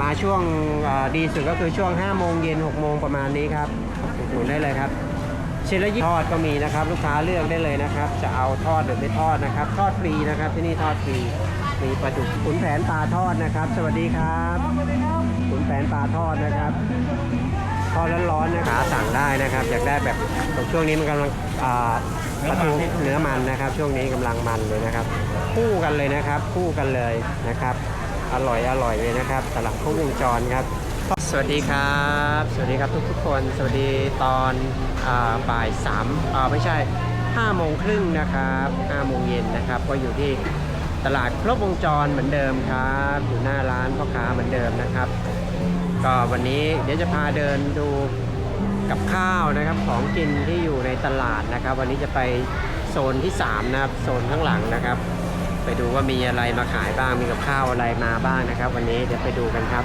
มาช่วงดีสุดก็คือช่วง5โมงเย็น6โมงประมาณนี้ครับอุดหนุนได้เลยครับชิ้นละยี่ทอดก็มีนะครับ ลูกค้าเลือกได้เลยนะครับ จะเอาทอดหรือไม่ทอดนะครับ ทอดฟรีนะครับที่นี่ทอดฟรีมีปลาดุกขุนแผนปลาทอดนะครับ สวัสดีครับขุนแผนปลาทอดนะครับทอดร้อนๆนะครับสั่งได้นะครับ อยากได้แบบช่วงนี้มันกำลังปลาทูเนื้อมันนะครับ ช่วงนี้กำลังมันเลยนะครับ คู่กันเลยนะครับ คู่กันเลยนะครับ อร่อยอร่อยเลยนะครับตลาดครบวงจรครับ สวัสดีครับ สวัสดีครับทุกทุกๆคน สวัสดีตอนอาบ่ายสามอ่าไม่ใช่5โมงครึ่งนะครับ5โมงเย็นนะครับ ก็อยู่ที่ตลาดครบวงจรเหมือนเดิมครับ อยู่หน้าร้านพ่อค้าเหมือนเดิมนะครับ ก็วันนี้เดี๋ยวจะพาเดินดูกับข้าวนะครับของกินที่อยู่ในตลาดนะครับ วันนี้จะไปโซนที่ 3 นะครับ โซนข้างหลังนะครับ ไปดูว่ามีอะไรมาขายบ้างมีกับข้าวอะไรมาบ้างนะครับ วันนี้เดี๋ยวไปดูกันครับ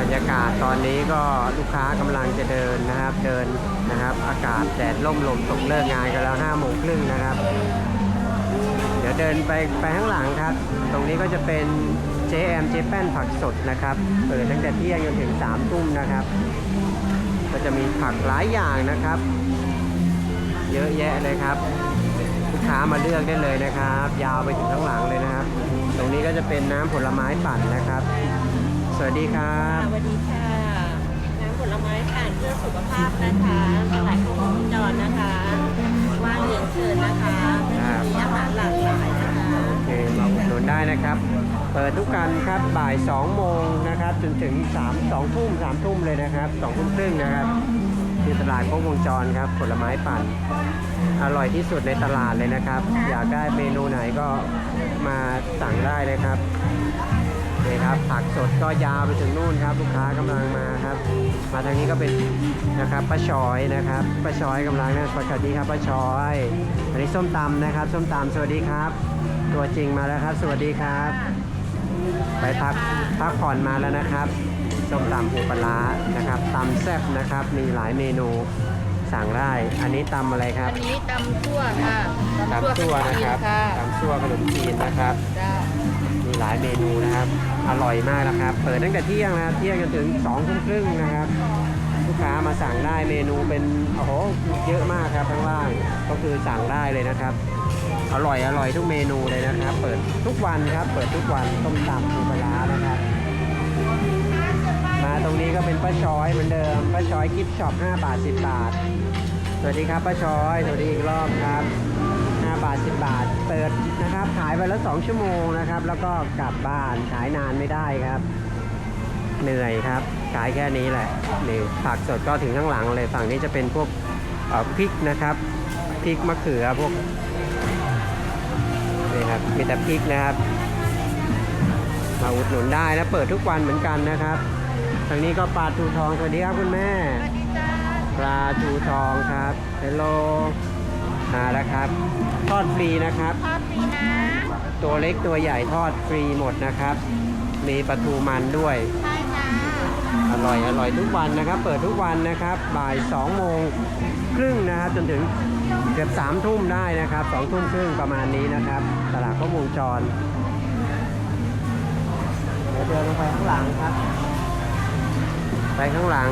บรรยากาศตอนนี้ก็ลูกค้ากำลังจะเดินนะครับเดินนะครับ อากาศแดดล่มลมตกเลิกงานกันแล้ว5โมงครึ่งนะครับ เดี๋ยวเดินไปไปข้างหลังครับ ตรงนี้ก็จะเป็นเจแอมเจแป้นผักสดนะครับเปิดตั้งแต่เที่ยงจนถึง3ทุ่มนะครับก็จะมีผักหลายอย่างนะครับ เยอะแยะเลยครับ ค้ามาเลือกได้เลยนะครับ ยาวไปถึงข้างหลังเลยนะครับ ตรงนี้ก็จะเป็นน้ำผลไม้ปั่นนะครับ สวัสดีครับสวัสดีค่ะน้ำผลไม้ผ่านเพื่อสุขภาพนะคะตลาดครบวงจรนะคะว่างเรียนเชิญนะคะครับมีอาหารหลากหลายนะคะโอเคมาอุดหนุนได้นะครับ เปิดทุกกันครับบ่าย2โมงนะครับจนถึง3 2ทุ่ม3ทุ่มเลยนะครับ2ทุ่มครึ่งนะครับที่ตลาดครบวงจรครับผลไม้ปั่น อร่อยที่สุดในตลาดเลยนะครับ อยากได้เมนูไหนก็มาสั่งได้เลยครับนี่ครับผักสดก็ยาวไปถึงนู่นครับ ลูกค้ากำลังมาครับ มาทางนี้ก็เป็นนะครับป้าชอยนะครับป้าชอยกำลังนะสวัสดีครับป้าชอยอันนี้ส้มตำนะครับ ส้มตำสวัสดีครับ ตัวจริงมาแล้วครับ สวัสดีครับ ไปพักพักผ่อนมาแล้วนะครับส้มตำปูปลาร้านะครับตำแซ่บนะครับ มีหลายเมนู สั่งได้ อันนี้ตำอะไรครับอันนี้ตำซั่วค่ะตำซั่วนะครับค่ะตำซั่วขนมจีนนะครับจ้ามีหลายเมนูนะครับ อร่อยมากนะครับ เปิดตั้งแต่เที่ยงนะครับเที่ยงจนถึง2องทุ่มครึ่งนะครับ ลูกค้ามาสั่งได้เมนูเป็นโอ้โหเยอะมากครับข้างล่างก็คือสั่งได้เลยนะครับ อร่อยอร่อยทุกเมนูเลยนะครับ เปิดทุกวันครับ เปิดทุกวันต้มตำปูปลาร้านะครับมาตรงนี้ก็เป็นป้าช้อยเหมือนเดิมป้าช้อยกิฟต์ช็อป5บาท 10 บาท สวัสดีครับป้าชอย สวัสดีอีกรอบครับ 5 บาท 10 บาท เปิดนะครับ ขายไปแล้ว 2 ชั่วโมงนะครับ แล้วก็กลับบ้าน ขายนานไม่ได้ครับ เหนื่อยครับ ขายแค่นี้แหละนี่ผักสดก็ถึงข้างหลังเลย ฝั่งนี้จะเป็นพวกพริกนะครับ พริกมะเขือพวกนี่ครับ มีแต่พริกนะครับ มาอุดหนุนได้นะ เปิดทุกวันเหมือนกันนะครับ ทางนี้ก็ปลาทูทอง สวัสดีครับคุณแม่ ปลาทูทองครับเฮลโลมาแล้วครับ ทอดฟรีนะครับ ทอดฟรีนะ ตัวเล็กตัวใหญ่ทอดฟรีหมดนะครับ มีปลาทูมันด้วยใช่จ้าอร่อยอร่อยทุกวันนะครับ เปิดทุกวันนะครับ บ่าย2โมงครึ่งนะครับจนถึงเกือบ3ทุ่มได้นะครับ2ทุ่มครึ่งประมาณนี้นะครับ ตลาดก็วงจรเดี๋ยวเดินลงไปข้างหลังครับ ไปข้างหลัง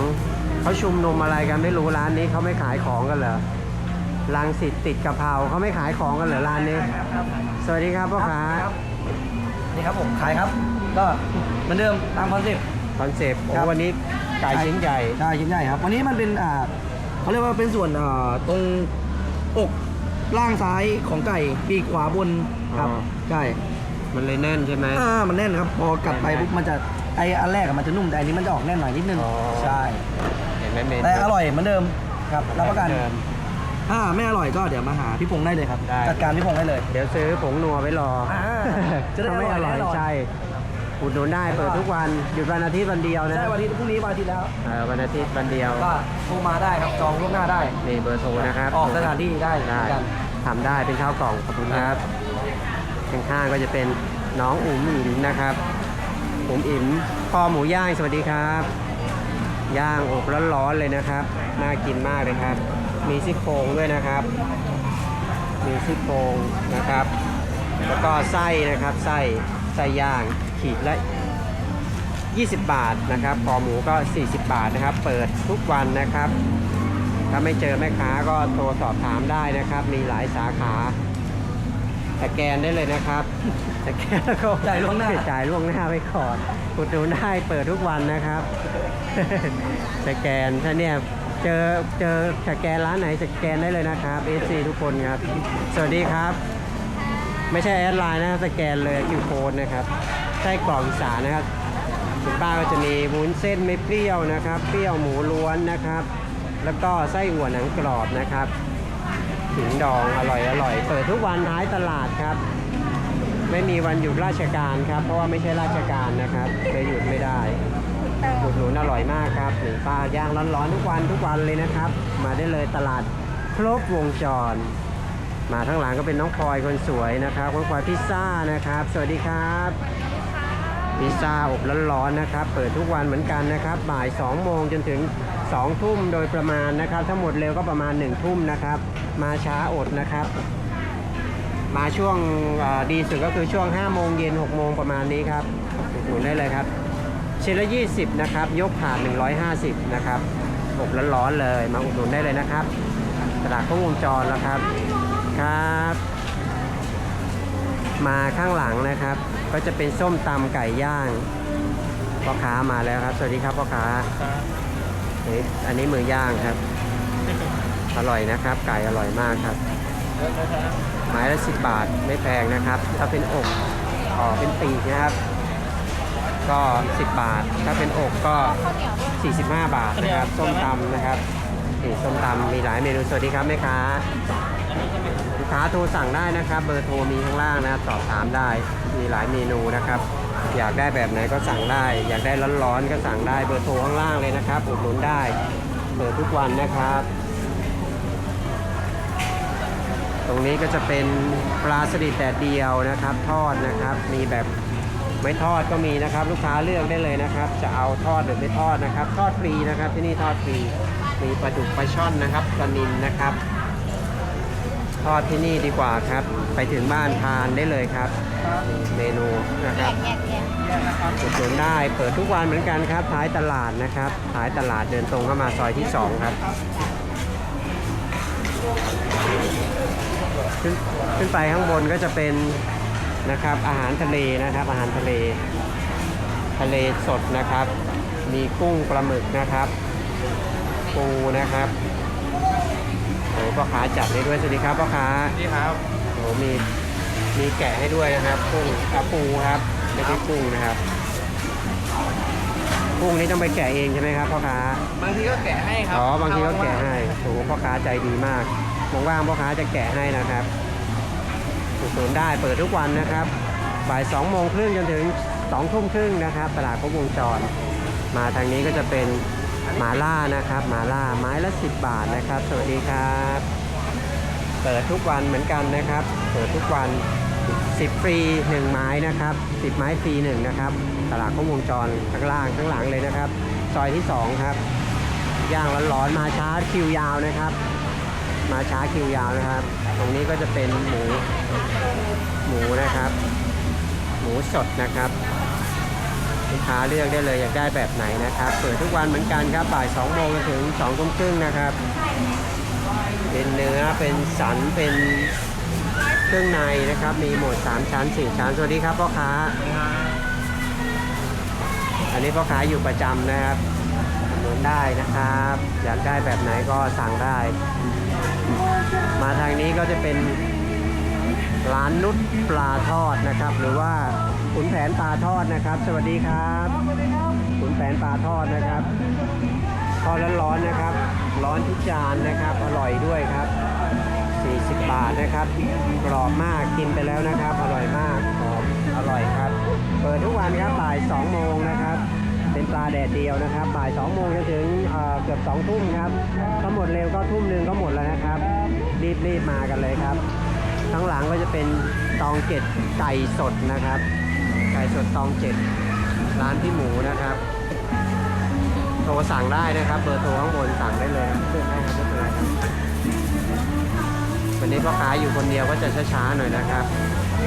เขาชุมนุมอะไรกันไม่รู้ร้านนี้เขาไม่ขายของกันเหรอลังสิตติดกะเพราเขาไม่ขายของกันเหรอร้านนี้ สวัสดีครับพ่อค้านี่ครับผมขายครับ ก็เหมือนเดิมตามคอนเซ็ปต์คอนเซปต์โอ้ครับวันนี้ไก่ชิ้นใหญ่ใช่ชิ้นใหญ่ครับ วันนี้มันเป็นอ่าเขาเรียกว่าเป็นส่วนอ่าตรงอกล่างซ้ายของไก่ปีกขวาบนครับอ๋อใช่มันเลยแน่นใช่ไหมอ่ามันแน่นครับ พอกัดไปแน่นไหมปุ๊บมันจะไออันแรกอะมันจะนุ่มแต่อันนี้มันจะออกแน่นหน่อยนิดนึงอ๋อใช่ เห็นไหมเมนูแต่อร่อยเหมือนเดิมครับรับประกันเดิม ถ้าไม่อร่อยก็เดี๋ยวมาหาพี่พงษ์ได้เลยครับได้ จัดการพี่พงษ์ได้เลย เดี๋ยวซื้อผงนัวไว้รออ่าจะได้ถ้าไม่อร่อยอร่อยแน่นอน ใช่อุดหนุนได้เปิดทุกวันหยุดวันอาทิตย์วันเดียวนะใช่วันอาทิตย์พรุ่งนี้วันอาทิตย์แล้วเออวันอาทิตย์วันเดียวก็โทรมาได้ครับจองล่วงหน้าได้ นี่เบอร์โทรนะครับออกสถานที่ได้เหมืได้อนกันทำได้เป็นข้าวกล่องขอบคุณครับข้างๆก็จะเป็นน้องอุ๋มอิ๋มนะครับอุ๋มอิ๋มคอหมูย่างสวัสดีครับ ย่างอบร้อนๆเลยนะครับ น่ากินมากเลยครับ มีซี่โครงด้วยนะครับ มีซี่โครงนะครับ แล้วก็ไส้นะครับ ไส้ไส้ย่างขีดละ 20 บาทนะครับคอหมูก็ 40 บาทนะครับ เปิดทุกวันนะครับ ถ้าไม่เจอแม่ค้าก็โทรสอบถามได้นะครับ มีหลายสาขาสแกนได้เลยนะครับ แกนแล้วก็จ่ายล่วงหน้า จ่ายล่วงหน้าไว้ก่อนอุดหนุนได้เปิดทุกวันนะครับ สแกนถ้าเนี่ยเจอเจอสแกนร้านไหนสแกนได้เลยนะครับเอซีทุกคนครับ สวัสดีครับ ไม่ใช่แอดไลน์นะครับสแกนเลยคิวโค้ดนะครับไส้กรอกอีสานนะครับคุณป้าก็จะมีวุ้นเส้นไม่เปรี้ยวนะครับ เปรี้ยวหมูล้วนนะครับ แล้วก็ไส้อั่วหนังกรอบนะครับถึงดองอร่อยอร่อย เปิดทุกวันท้ายตลาดครับ ไม่มีวันหยุดราชการครับ เพราะว่าไม่ใช่ราชการนะครับเลยหยุดไม่ได้อุดหนุนอร่อยมากครับหนึ่งป้าย่างร้อนๆทุกวันทุกวันเลยนะครับ มาได้เลยตลาดครบวงจร มาข้งหลังก็เป็นน้องพลอยคนสวยนะครับคน้องพลอยพิซซ่านะครับ สวัสดีครับพิซซ่าอบร้อนๆนะครับ เปิดทุกวันเหมือนกันนะครับ บ่าย 2 โมงจนถึง 2 ทุ่มโดยประมาณนะครับ ถ้าหมดเร็วก็ประมาณ 1 ทุ่มนะครับ มาช้าอดนะครับ มาช่วงเอ่อดีสุดก็คือช่วง 5 โมงเย็น 6 โมงประมาณนี้ครับอุดหนุนได้เลยครับชิ้นละ 20 นะครับ ยกถาด150 นะครับอบร้อนๆเลย มาอุดหนุนได้เลยนะครับ ตลาดครบวงจรแล้วครับ ครับ มาข้างหลังนะครับ ก็จะเป็นส้มตำไก่ย่างพ่อค้ามาแล้วครับ สวัสดีครับพ่อค้านี่อันนี้มือย่างครับ อร่อยนะครับ ไก่อร่อยมากครับ ไม้ละสิบบาทไม่แพงนะครับ ถ้าเป็นอกอ๋อเป็นปีกนะครับ ก็ 10 บาท ถ้าเป็นอกก็ 45 บาทนะครับ ส้มตำนะครับนี่ส้มตำมีหลายเมนูสวัสดีครับแม่ค้าลูกค้าโทรสั่งได้นะครับ เบอร์โทรมีข้างล่างนะสอบถามได้มีหลายเมนูนะครับ อยากได้แบบไหนก็สั่งได้ อยากได้ร้อนๆก็สั่งได้เบอร์โทรข้างล่างเลยนะครับอุดหนุนได้เปิดทุกวันนะครับ ตรงนี้ก็จะเป็นปลาสลิดแดดเดียวนะครับ ทอดนะครับ มีแบบไม่ทอดก็มีนะครับ ลูกค้าเลือกได้เลยนะครับ จะเอาทอดหรือไม่ทอดนะครับ ทอดฟรีนะครับที่นี่ทอดฟรีมีปลาดุกปลาช่อนนะครับปลานินนะครับ ทอดที่นี่ดีกว่าครับ ไปถึงบ้านทานได้เลยครับ เมนูนะครับอุดหนุนได้เปิดทุกวันเหมือนกันครับท้ายตลาดนะครับท้ายตลาดเดินตรงเข้ามาซอยที่ 2 ครับ ขึ้นขึ้นไปข้างบนก็จะเป็นนะครับอาหารทะเลนะครับ อาหารทะเล ทะเลสดนะครับ มีกุ้งปลาหมึกนะครับ ปูนะครับโอ้พ่อค้าจัดให้ด้วยสวัสดีครับพ่อค้านี่ครับโอ้มีมีแกะให้ด้วยนะครับกุ้งอาปูครับไม่ใช่กุ้งนะครับกุ้งนี้ต้องไปแกะเองใช่ไหมครับพ่อค้าบางทีก็แกะให้ครับอ๋อบางทีก็แกะให้โอ้โหพ่อค้าใจดีมาก ว่างๆพ่อค้าจะแกะให้นะครับอุดหนุนได้เปิดทุกวันนะครับ บ่าย2โมงครึ่งจนถึง2ทุ่มครึ่งนะครับ ตลาดครบวงจร มาทางนี้ก็จะเป็นหมาล่านะครับหมาล่าไม้ละ 10 บาทนะครับ สวัสดีครับ เปิดทุกวันเหมือนกันนะครับ เปิดทุกวัน 10ฟรี1ไม้นะครับ 10 ไม้ฟรี1นะครับ ตลาดครบวงจรข้างล่างข้างหลังเลยนะครับ ซอยที่ 2 ครับย่างร้อนๆมาช้าคิวยาวนะครับ มาช้าคิวยาวนะครับ ตรงนี้ก็จะเป็นหมู หมูนะครับ หมูสดนะครับลูกค้าเลือกได้เลยอยากได้แบบไหนนะครับ เปิดทุกวันเหมือนกันครับบ่าย2โมงถึง2ทุ่มครึ่งนะครับ เป็นเนื้อเป็นสันเป็นเครื่องในนะครับ มีหมด 3 ชั้น 4 ชั้น สวัสดีครับพ่อค้า อันนี้พ่อค้าอยู่ประจำนะครับอุดหนุนได้นะครับ อยากได้แบบไหนก็สั่งได้ มาทางนี้ก็จะเป็นร้านนุชปลาทอดนะครับ หรือว่าขุนแผนปลาทอดนะครับ สวัสดีครับขุนแผนปลาทอดนะครับทอดร้อนๆนะครับ ร้อนทุกจานนะครับ อร่อยด้วยครับ 40 บาทนะครับ กรอบมากกินไปแล้วนะครับ อร่อยมากหอมอร่อยครับ เปิดทุกวันครับบ่าย 2 โมงนะครับ ปลาแดดเดียวนะครับบ่าย2โมงจนถึงเอ่อเกือบ2ทุ่มครับถ้าหมดเร็วก็ทุ่มหนึ่งก็หมดแล้วนะครับ รีบรีบมากันเลยครับข้างหลังก็จะเป็นตองเจ็ดไก่สดนะครับ ไก่สดตองเจ็ดร้านพี่หมูนะครับโทรสั่งได้นะครับ เบอร์โทรข้างบนสั่งได้เลยครับขึ้นให้ครับไม่เป็นไรครับวันนี้พ่อค้าอยู่คนเดียวก็จะช้าๆหน่อยนะครับ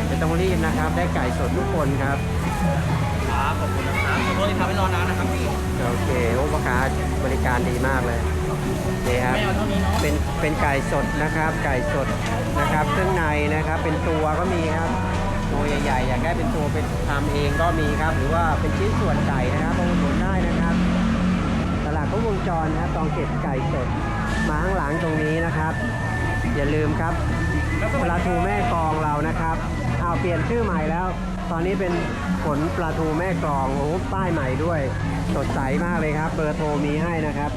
ไม่ต้องรีบนะครับ ได้ไก่สดทุกคนครับ ครับขอบคุณนะครับขอโทษที่ทำให้รอนานนะครับพี่โอเคโอ้พ่อค้าบริการดีมากเลยนี่ครับ ไม่เอาเท่านี้เนาะเป็นเป็นไก่สดนะครับ ไก่สดนะครับเครื่องในนะครับ เป็นตัวก็มีครับ ตัวใหญ่ๆอยากได้เป็นตัวเป็นทำเองก็มีครับ หรือว่าเป็นชิ้นส่วนไก่นะครับมาอุดหนุนได้นะครับ ตลาดครบวงจรนะครับตองเก็บไก่สดมาข้างหลังตรงนี้นะครับ อย่าลืมครับปลาทูแม่กลองเรานะครับเอาวเปลี่ยนชื่อใหม่แล้ว ตอนนี้เป็นผลปลาทูแม่กลอง โอ้โหป้ายใหม่ด้วย สดใสมากเลยครับ เบอร์โทรมีให้นะครับ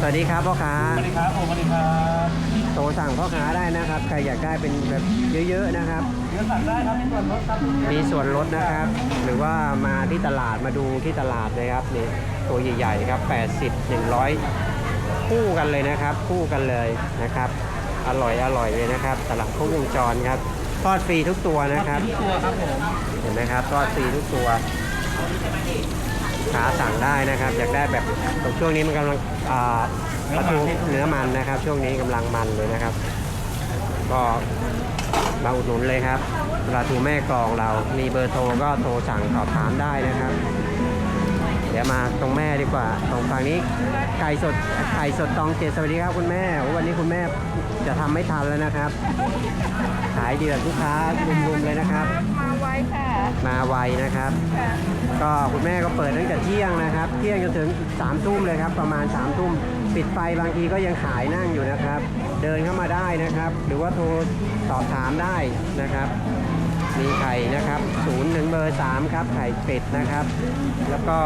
สวัสดีครับพ่อค้าสวัสดีครับผมสวัสดีครับโทรสั่งพ่อค้าได้นะครับ ใครอยากได้เป็นแบบเยอะๆนะครับ เดี๋ยวสั่งได้ครับมีส่วนลดครับมีส่วนลดนะครับ หรือว่ามาที่ตลาดมาดูที่ตลาดเลยครับนี่ตัวใหญ่ๆครับ 80 100 คู่กันเลยนะครับ คู่กันเลยนะครับ อร่อยอร่อยเลยนะครับ ตลาดครบวงจรครับ ทอดฟรีทุกตัวนะครับทุกตัวครับผมเห็นไหมครับทอดฟรีทุกตัวขาสั่งได้นะครับ อยากได้แบบช่วงนี้มันกำลังอ่าปลาทูเนื้อมันนะครับ ช่วงนี้กำลังมันเลยนะครับ ก็มาอุดหนุนเลยครับปลาทูแม่กลองเรา มีเบอร์โทรก็โทรสั่งสอบถามได้นะครับเดี๋ยวมาตรงแม่ดีกว่าตรงฝั่งนี้ไก่สดไก่สดตองเจ็ดสวัสดีครับคุณแม่โอ้วันนี้คุณแม่จะทำไม่ทันแล้วนะครับ ขายเดือดลูกค้ารุมๆเลยนะครับ มาไวค่ะมาไวนะครับ ก็คุณแม่ก็เปิดตั้งแต่เที่ยงนะครับ เที่ยงจนถึง3ามทุ่มเลยครับ ประมาณ3ามทุ่มปิดไฟบางทีก็ยังขายนั่งอยู่นะครับ เดินเข้ามาได้นะครับ หรือว่าโทรสอบถามได้นะครับ มีไข่นะครับศูนย์ถึงเบอร์3ครับ ไข่เป็ดนะครับ แล้วก็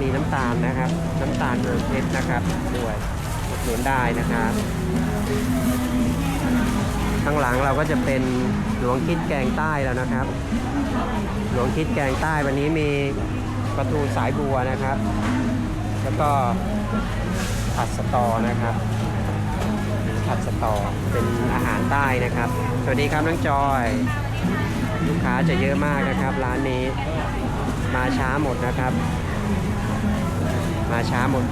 มีน้ำตาลนะครับ น้ำตาลเบอร์เพชรนะครับด้วยอุดหนุนได้นะครับข้างหลังเราก็จะเป็นหลวงคิดแกงใต้แล้วนะครับ หลวงคิดแกงใต้วันนี้มีปลาทูสายบัวนะครับ แล้วก็ผัดสตอนะครับผัดสตอเป็นอาหารใต้นะครับ สวัสดีครับน้องจอย ค้าจะเยอะมากนะครับ ร้านนี้ มาช้าหมดนะครับ มาช้าหมด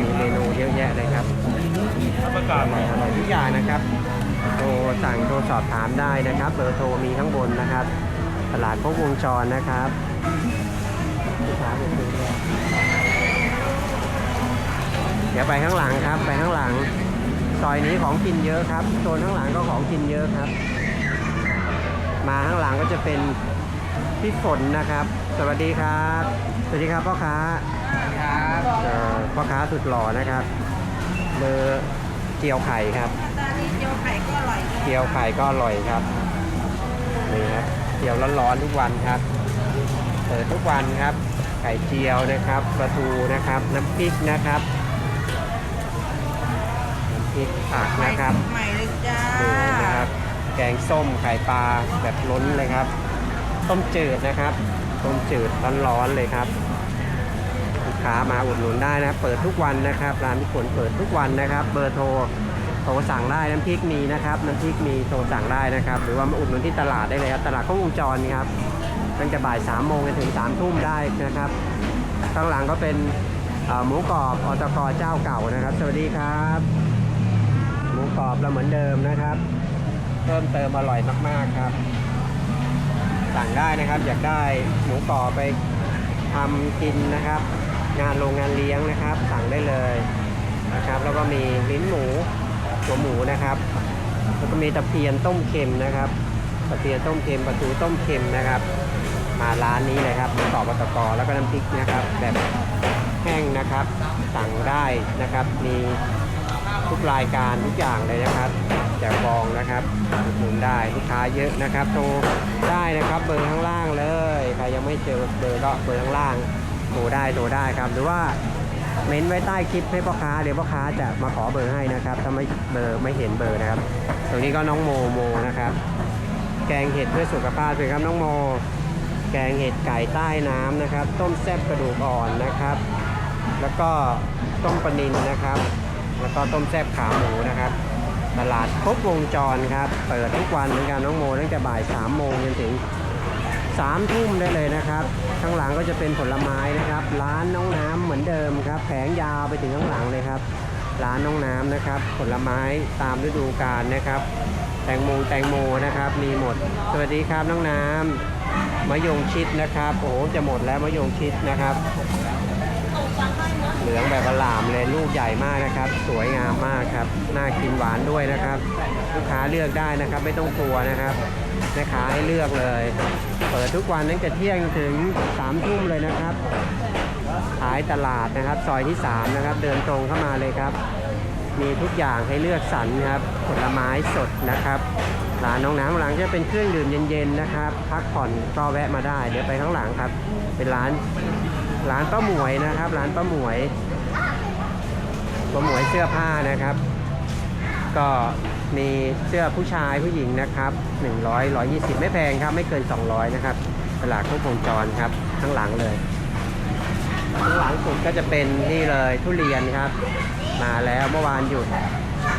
มีเมนูเยอะแยะเลยครับประกาศอร่อยอร่อยทุกอย่างนะครับ โทรสั่งโทรสอบถามได้นะครับ เบอร์โทรมีข้างบนนะครับ ตลาดพบวงจรนะครับเดี๋ยวไปข้างหลังครับ ไปข้างหลังซอยนี้ของกินเยอะครับ โซนข้างหลังก็ของกินเยอะครับ มาข้างหลังก็จะเป็นพี่ฝนนะครับ สวัสดีครับ สวัสดีครับพ่อค้าครับเอ่อพ่อค้าสุดหล่อนะครับเบอร์เจียวไข่ครับตอนนี้เจียวไข่ก็อร่อยเจียวไข่ก็อร่อยครับนี่ครับเจียวร้อนๆทุกวันครับเปิดทุกวันครับ ไข่เจียวนะครับปลาทูนะครับ น้ำพริกนะครับน้ำพริกผักนะครับใหม่เลยจ้านี่นะครับ แกงส้มไข่ปลาแบบล้นเลยครับ ต้มจืดนะครับต้มจืดร้อนๆเลยครับลูกค้ามาอุดหนุนได้นะเปิดทุกวันนะครับร้านพี่ฝนเปิดทุกวันนะครับ เบอร์โทรโทรสั่งได้น้ำพริกมีนะครับน้ำพริกมีโทรสั่งได้นะครับ หรือว่ามาอุดหนุนที่ตลาดได้เลยครับตลาดข้าววงจรครับตั้งแต่บ่ายสามโมงจนถึงสามทุ่มได้นะครับข้างหลังก็เป็นหมูกรอบอตกเจ้าเก่านะครับ สวัสดีครับ หมูกรอบเราเหมือนเดิมนะครับ เพิ่มเติมอร่อยมากๆครับ สั่งได้นะครับ อยากได้หมูกรอบไปทำกินนะครับ งานโรงงานเลี้ยงนะครับ สั่งได้เลยนะครับ แล้วก็มีลิ้นหมูหัวหมูนะครับ แล้วก็มีตะเพียนต้มเค็มนะครับตะเพียนต้มเค็มปลาทูต้มเค็มนะครับ มาร้านนี้เลยครับหมูกรอบปตกแล้วก็น้ำพริกนะครับ แบบแห้งนะครับ สั่งได้นะครับ มี ทุกรายการทุกอย่างเลยนะครับแจกบองนะครับอุดหนุนได้ลูกค้าเยอะนะครับโทรได้นะครับเบอร์ข้างล่างเลยใครยังไม่เจอเบอร์ก็เบอร์ข้างล่างโทรได้โทรได้ครับ หรือว่าเม้นไว้ใต้คลิปให้พ่อค้าเดี๋ยวพ่อค้าจะมาขอเบอร์ให้นะครับ ถ้าไม่เบอร์ไม่เห็นเบอร์นะครับ ตรงนี้ก็น้องโมโมนะครับ แกงเห็ดเพื่อสุขภาพเลยครับน้องโม แกงเห็ดไก่ใต้น้ำนะครับ ต้มแซ่บกระดูกอ่อนนะครับ แล้วก็ต้มปลานิลนะครับ แล้วก็ต้มแซ่บขาหมูนะครับ ตลาดครบวงจรครับ เปิดทุกวันเหมือนกันน้องโมตั้งแต่บ่าย3โมงจนถึง3ทุ่มได้เลยนะครับ ข้างหลังก็จะเป็นผลไม้นะครับ ร้านน้องน้ำเหมือนเดิมครับ แผงยาวไปถึงข้างหลังเลยครับ ร้านน้องน้ำนะครับ ผลไม้ตามฤดูกาลนะครับ แตงโมแตงโมนะครับ มีหมด สวัสดีครับน้องน้ำมะยงชิดนะครับ โอ้โห จะหมดแล้วมะยงชิดนะครับ เหลืองแบบอลามเลยลูกใหญ่มากนะครับ สวยงามมากครับน่ากินหวานด้วยนะครับ ลูกค้าเลือกได้นะครับ ไม่ต้องกลัวนะครับแม่ค้าให้เลือกเลย เปิดทุกวันตั้งแต่เที่ยงถึง3ามทุ่มเลยนะครับขายตลาดนะครับ ซอยที่3นะครับ เดินตรงเข้ามาเลยครับ มีทุกอย่างให้เลือกสรรครับผลไม้สดนะครับร้านน้องน้ำหลังจะเป็นเครื่องดื่มเย็นๆนะครับ พักผ่อนก็แวะมาได้ เดี๋ยวไปข้างหลังครับ เป็นร้าน ร้านป้าหมวยนะครับ ร้านป้าหมวยป้าหมวยเสื้อผ้านะครับ ก็มีเสื้อผู้ชายผู้หญิงนะครับ100 120 ไม่แพงครับ ไม่เกิน 200 นะครับตลาดครบวงจรครับข้างหลังเลยข้างหลังสุดก็จะเป็นนี่เลยทุเรียนครับ มาแล้วเมื่อวานหยุด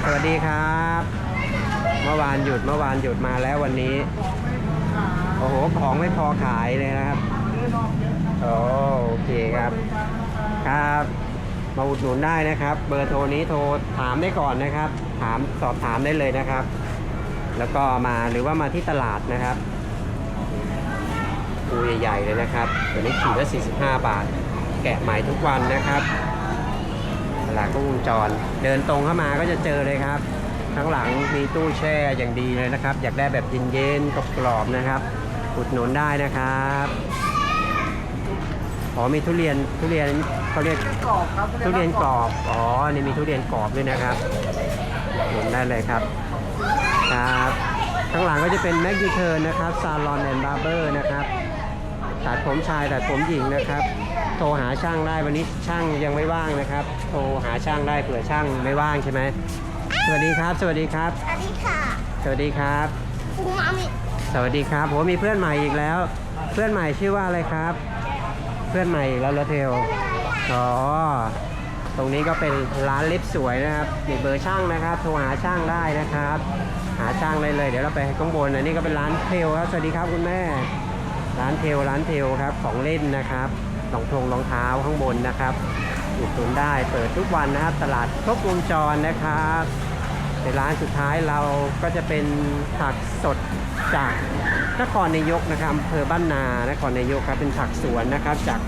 สวัสดีครับ เมื่อวานหยุดเมื่อวานหยุดมาแล้ววันนี้ โอ้โห ของไม่พอขายเลยนะครับ โอโอเคครับ ครับ มาอุดหนุนได้นะครับ เบอร์โทรนี้โทรถามได้ก่อนนะครับ ถามสอบถามได้เลยนะครับ แล้วก็มาหรือว่ามาที่ตลาดนะครับปูใหญ่ๆเลยนะครับตัวนี้ขีดละ45 บาท แกะใหม่ทุกวันนะครับตลาดก็วงจร เดินตรงเข้ามาก็จะเจอเลยครับ ข้างหลังมีตู้แช่อย่างดีเลยนะครับ อยากได้แบบเย็นๆกรอบๆนะครับ อุดหนุนได้นะครับ อ๋อมีทุเรียนทุเรียนเขาเรียกกรอบครับทุเรียนกรอบอ๋อนี่มีทุเรียนกรอบด้วยนะครับเห็นได้เลยครับครับข้างหลังก็จะเป็นแม็กยูเทิร์นนะครับซาลอนแอนด์บาร์เบอร์นะครับตัดผมชายตัดผมหญิงนะครับ โทรหาช่างได้วันนี้ช่างยังไม่ว่างนะครับ โทรหาช่างได้เผื่อช่างไม่ว่างใช่ไหมสวัสดีครับ สวัสดีครับ สวัสดีค่ะ สวัสดีครับคุณมามิสวัสดีครับผมมีเพื่อนใหม่อีกแล้ว เพื่อนใหม่ชื่อว่าอะไรครับเพื่อนใหม่แล้วเลอเทลอ๋อตรงนี้ก็เป็นร้านลิฟต์สวยนะครับมีเบอร์ช่างนะครับ โทรหาช่างได้นะครับ หาช่างเลยเลย เดี๋ยวเราไปข้างบนอันนี้ก็เป็นร้านเทลครับ สวัสดีครับคุณแม่ ร้านเทลร้านเทลครับ ของเล่นนะครับรองทงรองเท้าข้างบนนะครับอุดหนุนได้ เปิดทุกวันนะครับ ตลาดครบวงจรนะครับ ในร้านสุดท้ายเราก็จะเป็นผักสดจากนครนายกนะครับอำเภอบ้านนานครนายกครับเป็นผักสวนนะครับจาก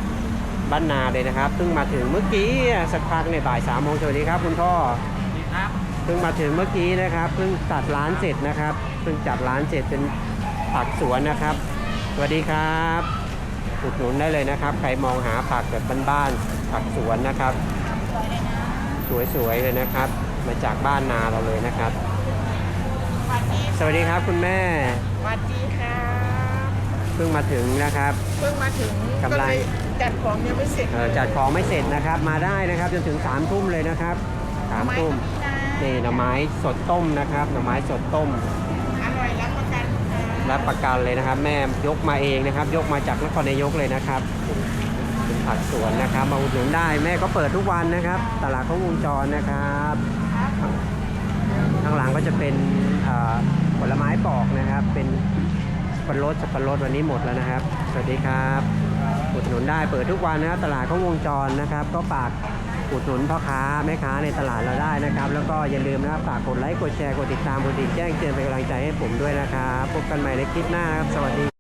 บ้านนาเลยนะครับเพิ่งมาถึงเมื่อกี้สักพักในบ่ายสามโมงสวัสดีครับคุณพ่อเพิ่งมาถึงเมื่อกี้นะครับเพิ่งตัดร้านเสร็จนะครับเพิ่งจัดร้านเสร็จเป็นผักสวนนะครับสวัสดีครับอุดหนุนได้เลยนะครับ ใครมองหาผักแบบบ้านๆผักสวนนะครับ สวยๆเลยนะครับ มาจากบ้านนาเราเลยนะครับ สวัสดีสวัสดีครับคุณแม่ สวัสดีค่ะเพิ่งมาถึงนะครับ เพิ่งมาถึงกำลัง เลยจัดของยังไม่เสร็จเอ่อจัดของไม่เสร็จนะครับ มาได้นะครับจนถึง3ามทุ่มเลยนะครับสามทุ่มนี่หน่อไม้สดต้มนะครับหน่อไม้สดต้ม อร่อยรับประกันค่ะรับประกันเลยนะครับ แม่ยกมาเองนะครับ ยกมาจากนครนายกเลยนะครับเป็นผักสวนนะครับ มาอุดหนุนได้แม่ก็เปิดทุกวันนะครับ ตลาดเขาวงจรนะครับ ข้างหลังก็จะเป็นผลไม้ปอกนะครับ เป็นสับปะรดสับปะรดวันนี้หมดแล้วนะครับ สวัสดีครับอุดหนุนได้เปิดทุกวันนะครับตลาดเขาวงจรนะครับ ก็ฝากอุดหนุนพ่อค้าแม่ค้าในตลาดเราได้นะครับ แล้วก็อย่าลืมนะครับฝากกดไลค์กดแชร์กดติดตามกดติดแจ้งเตือนเป็นกำลังใจให้ผมด้วยนะครับพบกันใหม่ในคลิปหน้าครับสวัสดี